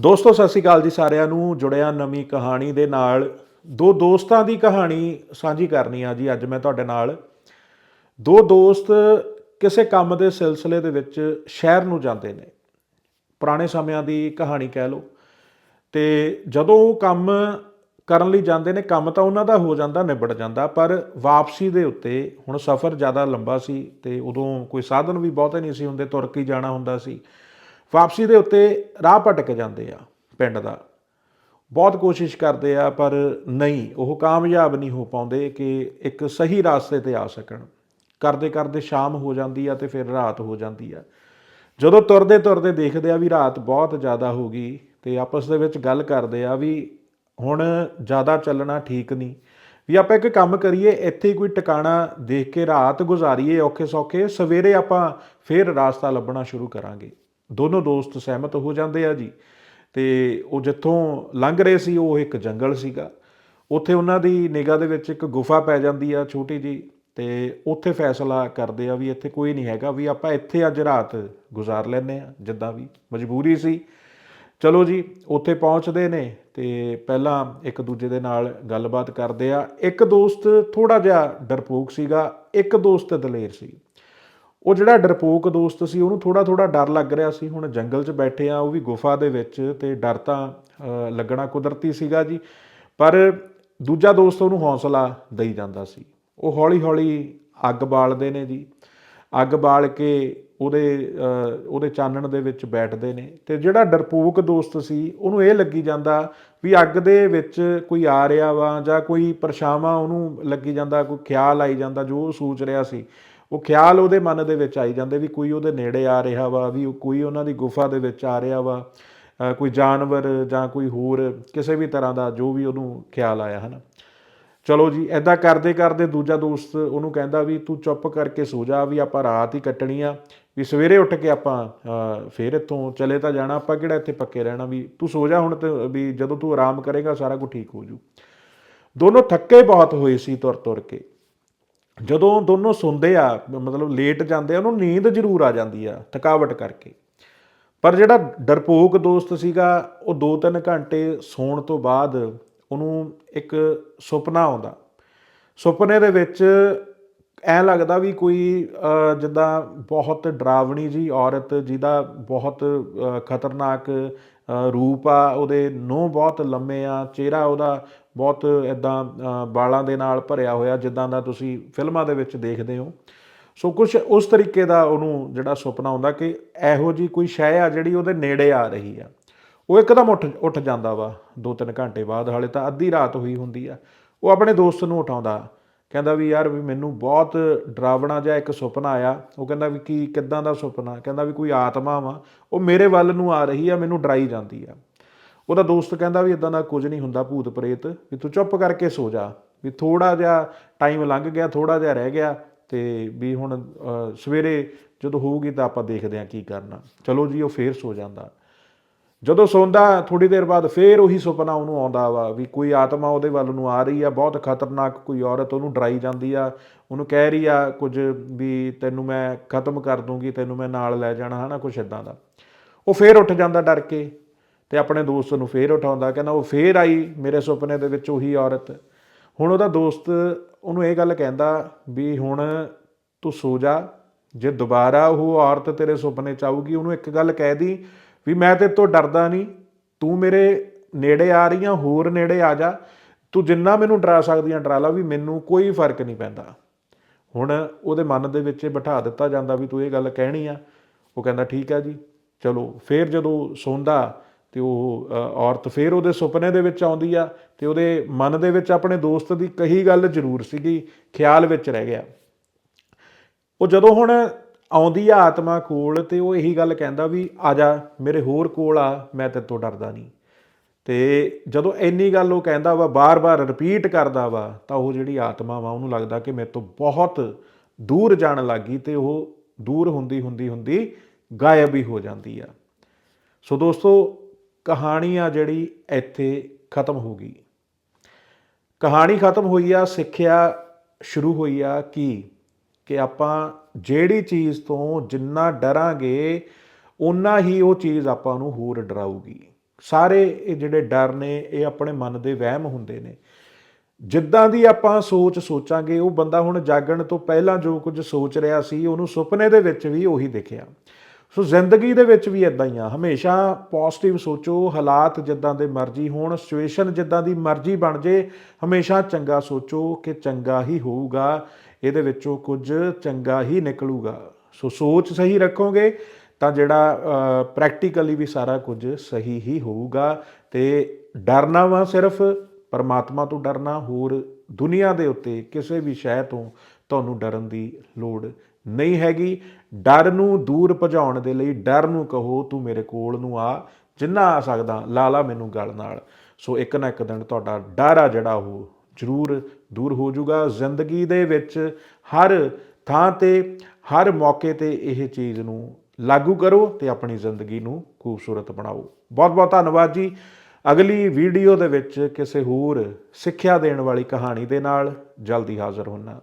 ਦੋਸਤੋ, ਸਤਿ ਸ਼੍ਰੀ ਅਕਾਲ ਜੀ ਸਾਰਿਆਂ ਨੂੰ। ਜੁੜਿਆ ਨਵੀਂ ਕਹਾਣੀ ਦੇ ਨਾਲ ਦੋ ਦੋਸਤਾਂ ਦੀ ਕਹਾਣੀ ਸਾਂਝੀ ਕਰਨੀ ਆ ਜੀ। ਅੱਜ ਮੈਂ ਤੁਹਾਡੇ ਨਾਲ ਦੋ ਦੋਸਤ ਕਿਸੇ ਕੰਮ ਦੇ ਸਿਲਸਿਲੇ ਦੇ ਵਿੱਚ ਸ਼ਹਿਰ ਨੂੰ ਜਾਂਦੇ ਨੇ। ਪੁਰਾਣੇ ਸਮਿਆਂ ਦੀ ਕਹਾਣੀ ਕਹਿ ਲਓ। ਤੇ ਜਦੋਂ ਉਹ ਕੰਮ ਕਰਨ ਲਈ ਜਾਂਦੇ ਨੇ, ਕੰਮ ਤਾਂ ਉਹਨਾਂ ਦਾ ਹੋ ਜਾਂਦਾ, ਨਿਬੜ ਜਾਂਦਾ, ਪਰ ਵਾਪਸੀ ਦੇ ਉੱਤੇ ਹੁਣ ਸਫ਼ਰ ਜ਼ਿਆਦਾ ਲੰਬਾ ਸੀ ਤੇ ਉਦੋਂ ਕੋਈ ਸਾਧਨ ਵੀ ਬਹੁਤੇ ਨਹੀਂ ਸੀ ਹੁੰਦੇ, ਤੁਰ ਕੇ ਹੀ ਜਾਣਾ ਹੁੰਦਾ ਸੀ। ਵਾਪਸੀ ਦੇ ਉੱਤੇ ਰਾਹ ਭਟਕ ਜਾਂਦੇ ਆ ਪਿੰਡ ਦਾ। ਬਹੁਤ ਕੋਸ਼ਿਸ਼ ਕਰਦੇ ਆ, ਪਰ ਨਹੀਂ, ਉਹ ਕਾਮਯਾਬ ਨਹੀਂ ਹੋ ਪਾਉਂਦੇ ਕਿ ਇੱਕ ਸਹੀ ਰਾਸਤੇ ਤੇ ਆ ਸਕਣ। ਕਰਦੇ ਕਰਦੇ ਸ਼ਾਮ ਹੋ ਜਾਂਦੀ ਆ ਤੇ ਫਿਰ ਰਾਤ ਹੋ ਜਾਂਦੀ ਆ। ਜਦੋਂ ਤੁਰਦੇ ਤੁਰਦੇ ਦੇਖਦੇ ਆ ਵੀ ਰਾਤ ਬਹੁਤ ਜ਼ਿਆਦਾ ਹੋ ਗਈ ਤੇ ਆਪਸ ਦੇ ਵਿੱਚ ਗੱਲ ਕਰਦੇ ਆ ਵੀ ਹੁਣ ਜ਼ਿਆਦਾ ਚੱਲਣਾ ਠੀਕ ਨਹੀਂ। ਵੀ ਆਪਾਂ ਇੱਕ ਕੰਮ ਕਰੀਏ, ਇੱਥੇ ਹੀ ਕੋਈ ਟਿਕਾਣਾ ਦੇਖ ਕੇ ਰਾਤ ਗੁਜ਼ਾਰੀਏ ਔਖੇ ਸੌਖੇ, ਸਵੇਰੇ ਆਪਾਂ ਫੇਰ ਰਾਸਤਾ ਲੱਭਣਾ ਸ਼ੁਰੂ ਕਰਾਂਗੇ। ਦੋਨੋਂ ਦੋਸਤ ਸਹਿਮਤ ਹੋ ਜਾਂਦੇ ਆ ਜੀ। ਤੇ ਉਹ ਜਿੱਥੋਂ ਲੰਘ ਰਹੇ ਸੀ, ਉਹ ਇੱਕ ਜੰਗਲ ਸੀਗਾ। ਉੱਥੇ ਉਹਨਾਂ ਦੀ ਨਿਗਾਹ ਦੇ ਵਿੱਚ ਇੱਕ ਗੁਫਾ ਪੈ ਜਾਂਦੀ ਆ ਛੋਟੀ ਜੀ ਤੇ ਉੱਥੇ ਫੈਸਲਾ ਕਰਦੇ ਆ ਵੀ ਇੱਥੇ ਕੋਈ ਨਹੀਂ ਹੈਗਾ, ਵੀ ਆਪਾਂ ਇੱਥੇ ਅੱਜ ਰਾਤ ਗੁਜ਼ਾਰ ਲੈਨੇ ਆ, ਜਿੱਦਾਂ ਵੀ ਮਜਬੂਰੀ ਸੀ। ਚਲੋ ਜੀ, ਉੱਥੇ ਪਹੁੰਚਦੇ ਨੇ ਤੇ ਪਹਿਲਾਂ ਇੱਕ ਦੂਜੇ ਦੇ ਨਾਲ ਗੱਲਬਾਤ ਕਰਦੇ ਆ। ਇੱਕ ਦੋਸਤ ਥੋੜਾ ਜਿਹਾ ਡਰਪੋਕ ਸੀਗਾ, ਇੱਕ ਦੋਸਤ ਦਲੇਰ ਸੀ। ਉਹ ਜਿਹੜਾ ਡਰਪੋਕ ਦੋਸਤ ਸੀ, ਉਹਨੂੰ ਥੋੜਾ ਥੋੜਾ ਡਰ ਲੱਗ ਰਿਹਾ ਸੀ। ਹੁਣ ਜੰਗਲ 'ਚ ਬੈਠੇ ਆ, ਉਹ ਵੀ ਗੁਫਾ ਦੇ ਵਿੱਚ ਤੇ ਡਰ ਤਾਂ ਲੱਗਣਾ ਕੁਦਰਤੀ ਸੀਗਾ ਜੀ। ਪਰ ਦੂਜਾ ਦੋਸਤ ਉਹਨੂੰ ਹੌਸਲਾ ਦੇਈ ਜਾਂਦਾ ਸੀ। ਉਹ ਹੌਲੀ ਹੌਲੀ ਅੱਗ ਬਾਲਦੇ ਨੇ ਜੀ। ਅੱਗ ਬਾਲ ਕੇ ਉਹਦੇ ਉਹਦੇ ਚਾਨਣ ਦੇ ਵਿੱਚ ਬੈਠਦੇ ਨੇ। ਤੇ ਜਿਹੜਾ ਡਰਪੋਕ ਦੋਸਤ ਸੀ, ਉਹਨੂੰ ਇਹ ਲੱਗੀ ਜਾਂਦਾ ਵੀ ਅੱਗ ਦੇ ਵਿੱਚ ਕੋਈ ਆ ਰਿਹਾ ਵਾ ਜਾਂ ਕੋਈ ਪਰਛਾਵਾਂ ਉਹਨੂੰ ਲੱਗੀ ਜਾਂਦਾ, ਕੋਈ ਖਿਆਲ ਆਈ ਜਾਂਦਾ ਜੋ ਸੋਚ ਰਿਹਾ ਸੀ। ਉਹ ਖਿਆਲ ਉਹਦੇ ਮਨ ਦੇ ਵਿੱਚ ਆਈ ਜਾਂਦੇ ਵੀ ਕੋਈ ਉਹਦੇ ਨੇੜੇ ਆ ਰਿਹਾ ਵਾ ਵੀ ਕੋਈ ਉਹਨਾਂ ਦੀ ਗੁਫਾ ਦੇ ਵਿੱਚ ਆ ਰਿਹਾ ਵਾ ਕੋਈ ਜਾਨਵਰ ਜਾਂ ਕੋਈ ਹੋਰ ਕਿਸੇ ਵੀ ਤਰ੍ਹਾਂ ਦਾ ਜੋ ਵੀ ਉਹਨੂੰ ਖਿਆਲ ਆਇਆ ਹਨਾ। ਚਲੋ ਜੀ ਐਦਾਂ ਕਰਦੇ ਕਰਦੇ ਦੂਜਾ ਦੋਸਤ ਉਹਨੂੰ ਕਹਿੰਦਾ ਵੀ ਤੂੰ ਚੁੱਪ ਕਰਕੇ ਸੋ ਜਾ ਵੀ ਆਪਾਂ ਰਾਤ ਹੀ ਕੱਟਣੀ ਆ ਵੀ ਸਵੇਰੇ ਉੱਠ ਕੇ ਆਪਾਂ ਅ, ਫੇਰ ਇੱਥੋਂ ਚਲੇ ਤਾਂ ਜਾਣਾ ਆਪਾਂ ਕਿਹੜਾ ਇੱਥੇ ਪੱਕੇ ਰਹਿਣਾ ਵੀ ਤੂੰ ਸੋ ਜਾ ਹੁਣ ਤੇ ਵੀ ਜਦੋਂ ਤੂੰ ਆਰਾਮ ਕਰੇਗਾ ਸਾਰਾ ਕੁਝ ਠੀਕ ਹੋ ਜੂ। ਦੋਨੋਂ ਥੱਕੇ ਬਹੁਤ ਹੋਏ ਸੀ ਤੁਰ ਤੁਰ ਕੇ। ਜਦੋਂ ਦੋਨੋਂ ਸੁਣਦੇ ਆ, ਮਤਲਬ ਲੇਟ ਜਾਂਦੇ ਆ, ਉਹਨੂੰ ਨੀਂਦ ਜ਼ਰੂਰ ਆ ਜਾਂਦੀ ਆ, ਥਕਾਵਟ ਕਰਕੇ। ਪਰ ਜਿਹੜਾ ਡਰਪੋਕ ਦੋਸਤ ਸੀਗਾ, ਉਹ 2-3 ਘੰਟੇ ਸੌਣ ਤੋਂ ਬਾਅਦ ਉਹਨੂੰ ਇੱਕ ਸੁਪਨਾ ਆਉਂਦਾ। ਸੁਪਨੇ ਦੇ ਵਿੱਚ ਐ ਲੱਗਦਾ ਵੀ ਕੋਈ ਜਿੱਦਾਂ ਬਹੁਤ ਡਰਾਵਣੀ ਜੀ ਔਰਤ, ਜਿਹਦਾ ਬਹੁਤ ਖਤਰਨਾਕ ਰੂਪ ਆ, ਉਹਦੇ ਨੋਹ ਬਹੁਤ ਲੰਮੇ ਆ, ਚਿਹਰਾ ਉਹਦਾ ਬਹੁਤ ਇਦਾਂ ਬਾਲਾਂ ਦੇ ਨਾਲ ਭਰਿਆ ਹੋਇਆ ਜਿੱਦਾਂ ਦਾ ਤੁਸੀਂ ਫਿਲਮਾਂ ਦੇ ਵਿੱਚ ਦੇਖਦੇ ਹੋ। ਸੋ ਕੁਝ ਉਸ ਤਰੀਕੇ ਦਾ ਉਹਨੂੰ ਜਿਹੜਾ ਸੁਪਨਾ ਹੁੰਦਾ ਕਿ ਇਹੋ ਜੀ ਕੋਈ ਸ਼ੈ ਆ ਜਿਹੜੀ ਉਹਦੇ ਨੇੜੇ ਆ ਰਹੀ ਆ। ਉਹ ਇੱਕਦਮ ਉੱਠ ਉੱਠ ਜਾਂਦਾ ਵਾ। 2-3 ਘੰਟੇ ਬਾਅਦ ਹਾਲੇ ਤਾਂ ਅੱਧੀ ਰਾਤ ਹੋਈ ਹੁੰਦੀ ਆ। ਉਹ ਆਪਣੇ ਦੋਸਤ ਨੂੰ ਉਠਾਉਂਦਾ। ਕਹਿੰਦਾ ਵੀ ਯਾਰ ਵੀ ਮੈਨੂੰ ਬਹੁਤ ਡਰਾਵਣਾ ਜਿਹਾ ਇੱਕ ਸੁਪਨਾ ਆਇਆ। ਉਹ ਕਹਿੰਦਾ ਵੀ ਕੀ, ਕਿੱਦਾਂ ਦਾ ਸੁਪਨਾ? ਕਹਿੰਦਾ ਵੀ ਕੋਈ ਆਤਮਾ ਵਾ। ਉਹ ਮੇਰੇ ਵੱਲ ਨੂੰ ਆ ਰਹੀ ਆ, ਮੈਨੂੰ ਡਰਾਈ ਜਾਂਦੀ ਆ। ਉਹਦਾ ਦੋਸਤ ਕਹਿੰਦਾ ਵੀ ਇਦਾਂ ਦਾ ਕੁਝ ਨਹੀਂ ਹੁੰਦਾ ਭੂਤ ਪ੍ਰੇਤ, ਵੀ ਤੂੰ ਚੁੱਪ ਕਰਕੇ ਸੋ ਜਾ, ਵੀ ਥੋੜਾ ਜਿਹਾ ਟਾਈਮ ਲੰਘ ਗਿਆ ਥੋੜਾ ਜਿਹਾ ਰਹਿ ਗਿਆ ਤੇ ਵੀ ਹੁਣ ਸਵੇਰੇ ਜਦੋਂ ਹੋਊਗੀ ਤਾਂ ਆਪਾਂ ਦੇਖਦੇ ਹਾਂ ਕੀ ਕਰਨਾ। ਚਲੋ ਜੀ, ਉਹ ਫੇਰ ਸੋ ਜਾਂਦਾ। ਜਦੋਂ ਸੌਂਦਾ ਥੋੜੀ ਦੇਰ ਬਾਅਦ ਫੇਰ ਉਹੀ ਸੁਪਨਾ ਉਹਨੂੰ ਆਉਂਦਾ ਵਾ ਵੀ ਕੋਈ ਆਤਮਾ ਉਹਦੇ ਵੱਲ ਨੂੰ ਆ ਰਹੀ ਆ, ਬਹੁਤ ਖਤਰਨਾਕ ਕੋਈ ਔਰਤ ਉਹਨੂੰ ਡਰਾਈ ਜਾਂਦੀ ਆ, ਉਹਨੂੰ ਕਹਿ ਰਹੀ ਆ ਕੁਝ ਵੀ ਤੈਨੂੰ ਮੈਂ ਖਤਮ ਕਰ ਦੂੰਗੀ, ਤੈਨੂੰ ਮੈਂ ਨਾਲ ਲੈ ਜਾਣਾ, ਹਨਾ ਕੁਝ ਇਦਾਂ ਦਾ। ਉਹ ਫੇਰ ਉੱਠ ਜਾਂਦਾ ਡਰ ਕੇ। ਤੇ ਆਪਣੇ ਦੋਸਤ ਨੂੰ ਫੇਰ ਉਠਾਉਂਦਾ, ਕਹਿੰਦਾ ਉਹ ਫੇਰ ਆਈ ਮੇਰੇ ਸੁਪਨੇ ਦੇ ਵਿੱਚ ਉਹੀ ਔਰਤ। ਹੁਣ ਉਹਦਾ ਦੋਸਤ ਉਹਨੂੰ ਇਹ ਗੱਲ ਕਹਿੰਦਾ ਵੀ ਹੁਣ ਤੂੰ ਸੋ ਜਾ, ਜੇ ਦੁਬਾਰਾ ਉਹ ਔਰਤ ਤੇਰੇ ਸੁਪਨੇ ਚ ਆਊਗੀ, ਉਹਨੂੰ ਇੱਕ ਗੱਲ ਕਹਿ ਦੀ ਵੀ ਮੈਂ ਤੇ ਤੋਂ ਡਰਦਾ ਨਹੀਂ, ਤੂੰ ਮੇਰੇ ਨੇੜੇ ਆ ਰਹੀ ਆ ਹੋਰ ਨੇੜੇ ਆ ਜਾ। ਤੂੰ ਜਿੰਨਾ ਮੈਨੂੰ ਡਰਾ ਸਕਦੀ ਆ ਡਰਾ ਲਾ ਵੀ ਮੈਨੂੰ ਕੋਈ ਫ਼ਰਕ ਨਹੀਂ ਪੈਂਦਾ। ਹੁਣ ਉਹਦੇ ਮਨ ਦੇ ਵਿੱਚ ਬਿਠਾ ਦਿੱਤਾ ਜਾਂਦਾ ਵੀ ਤੂੰ ਇਹ ਗੱਲ ਕਹਿਣੀ ਆ। ਉਹ ਕਹਿੰਦਾ ਠੀਕ ਆ ਜੀ, ਚਲੋ, ਫੇਰ ਜਦੋਂ ਸੌਂਦਾ ਤੇ ਉਹ ਔਰਤ ਫੇਰ ਉਹਦੇ ਸੁਪਨੇ ਦੇ ਵਿੱਚ ਆਉਂਦੀ ਆ ਤੇ ਉਹਦੇ ਮਨ ਦੇ ਵਿੱਚ ਆਪਣੇ ਦੋਸਤ ਦੀ ਕਹੀ ਗੱਲ ਜ਼ਰੂਰ ਸੀਗੀ, ਖਿਆਲ ਵਿੱਚ ਰਹਿ ਗਿਆ। ਉਹ ਜਦੋਂ ਹੁਣ ਆਉਂਦੀ ਆ ਆਤਮਾ ਕੋਲ ਤੇ ਉਹ ਇਹੀ ਗੱਲ ਕਹਿੰਦਾ ਵੀ, ਆ ਜਾ, ਮੇਰੇ ਹੋਰ ਕੋਲ ਆ, ਮੈਂ ਤੇਰੇ ਤੋਂ ਡਰਦਾ ਨਹੀਂ। ਤੇ ਜਦੋਂ ਇੰਨੀ ਗੱਲ ਉਹ ਕਹਿੰਦਾ ਵਾ, ਬਾਰ-ਬਾਰ ਰਿਪੀਟ ਕਰਦਾ ਵਾ, ਤਾਂ ਉਹ ਜਿਹੜੀ ਆਤਮਾ ਵਾ, ਉਹਨੂੰ ਲੱਗਦਾ ਕਿ ਮੇਰੇ ਤੋਂ ਬਹੁਤ ਦੂਰ ਜਾਣ ਲੱਗੀ ਤੇ ਉਹ ਦੂਰ ਹੁੰਦੀ ਹੁੰਦੀ ਹੁੰਦੀ ਗਾਇਬ ਹੀ ਹੋ ਜਾਂਦੀ ਆ। ਸੋ ਦੋਸਤੋ ਕਹਾਣੀ ਆ ਜਿਹੜੀ ਇੱਥੇ ਖਤਮ ਹੋ ਗਈ। ਕਹਾਣੀ ਖਤਮ ਹੋਈ ਆ, ਸਿੱਖਿਆ ਸ਼ੁਰੂ ਹੋਈ ਆ ਕੀ, ਕਿ ਆਪਾਂ ਜਿਹੜੀ ਚੀਜ਼ ਤੋਂ ਜਿੰਨਾ ਡਰਾਂਗੇ, ਓਨਾ ਹੀ ਉਹ ਚੀਜ਼ ਆਪਾਂ ਨੂੰ ਹੋਰ ਡਰਾਊਗੀ। ਸਾਰੇ ਇਹ ਜਿਹੜੇ ਡਰ ਨੇ, ਇਹ ਆਪਣੇ ਮਨ ਦੇ ਵਹਿਮ ਹੁੰਦੇ ਨੇ। ਜਿੱਦਾਂ ਦੀ ਆਪਾਂ ਸੋਚ ਸੋਚਾਂਗੇ, ਉਹ ਬੰਦਾ ਹੁਣ ਜਾਗਣ ਤੋਂ ਪਹਿਲਾਂ ਜੋ ਕੁਝ ਸੋਚ ਰਿਹਾ ਸੀ, ਉਹਨੂੰ ਸੁਪਨੇ ਦੇ ਵਿੱਚ ਵੀ ਉਹੀ ਦਿਖਿਆ। ਸੋ ਜ਼ਿੰਦਗੀ ਦੇ ਵਿੱਚ ਵੀ ਇਦਾਂ ਹੀ ਆ। ਹਮੇਸ਼ਾ ਪੋਜ਼ਿਟਿਵ ਸੋਚੋ, ਹਾਲਾਤ ਜਿੱਦਾਂ ਦੇ ਮਰਜ਼ੀ ਹੋਣ ਸਿਚੁਏਸ਼ਨ ਜਿੱਦਾਂ ਦੀ ਮਰਜ਼ੀ ਬਣ ਜੇ, ਹਮੇਸ਼ਾ ਚੰਗਾ ਸੋਚੋ ਕਿ ਚੰਗਾ ਹੀ ਹੋਊਗਾ, ਇਹਦੇ ਵਿੱਚੋਂ ਕੁਝ ਚੰਗਾ ਹੀ ਨਿਕਲੂਗਾ। ਸੋ ਸੋਚ ਸਹੀ ਰੱਖੋਗੇ, ਤਾਂ ਜਿਹੜਾ ਪ੍ਰੈਕਟੀਕਲੀ ਵੀ ਸਾਰਾ ਕੁਝ ਸਹੀ ਹੀ ਹੋਊਗਾ। ਤੇ ਡਰਨਾ ਵਾ ਸਿਰਫ, ਪਰਮਾਤਮਾ ਤੋਂ ਡਰਨਾ, ਹੋਰ ਦੁਨੀਆ ਦੇ ਉੱਤੇ ਕਿਸੇ ਵੀ ਸ਼ੈ ਤੋਂ ਤੁਹਾਨੂੰ ਡਰਨ ਦੀ ਲੋੜ ਨਹੀਂ ਹੈਗੀ। ਡਰ ਨੂੰ ਦੂਰ ਭਜਾਉਣ ਦੇ ਲਈ ਡਰ ਨੂੰ ਕਹੋ, ਤੂੰ ਮੇਰੇ ਕੋਲ ਨੂੰ ਆ, ਜਿੰਨਾ ਆ ਸਕਦਾ, ਲਾ ਲਾ ਮੈਨੂੰ ਗਲ ਨਾਲ। ਸੋ ਇੱਕ ਨਾ ਇੱਕ ਦਿਨ ਤੁਹਾਡਾ ਡਰ ਆ ਜਿਹੜਾ ਉਹ ਜ਼ਰੂਰ ਦੂਰ ਹੋ ਜਾਊਗਾ। ਜ਼ਿੰਦਗੀ ਦੇ ਵਿੱਚ ਹਰ ਥਾਂ ਤੇ, ਹਰ ਮੌਕੇ ਤੇ ਇਹ ਚੀਜ਼ ਨੂੰ ਲਾਗੂ ਕਰੋ ਤੇ ਆਪਣੀ ਜ਼ਿੰਦਗੀ ਨੂੰ ਖੂਬਸੂਰਤ ਬਣਾਓ। ਬਹੁਤ ਬਹੁਤ ਧੰਨਵਾਦ ਜੀ। ਅਗਲੀ ਵੀਡੀਓ ਦੇ ਵਿੱਚ ਕਿਸੇ ਹੋਰ ਸਿੱਖਿਆ ਦੇਣ ਵਾਲੀ ਕਹਾਣੀ ਦੇ ਨਾਲ ਜਲਦੀ ਹਾਜ਼ਰ ਹੋਣਾ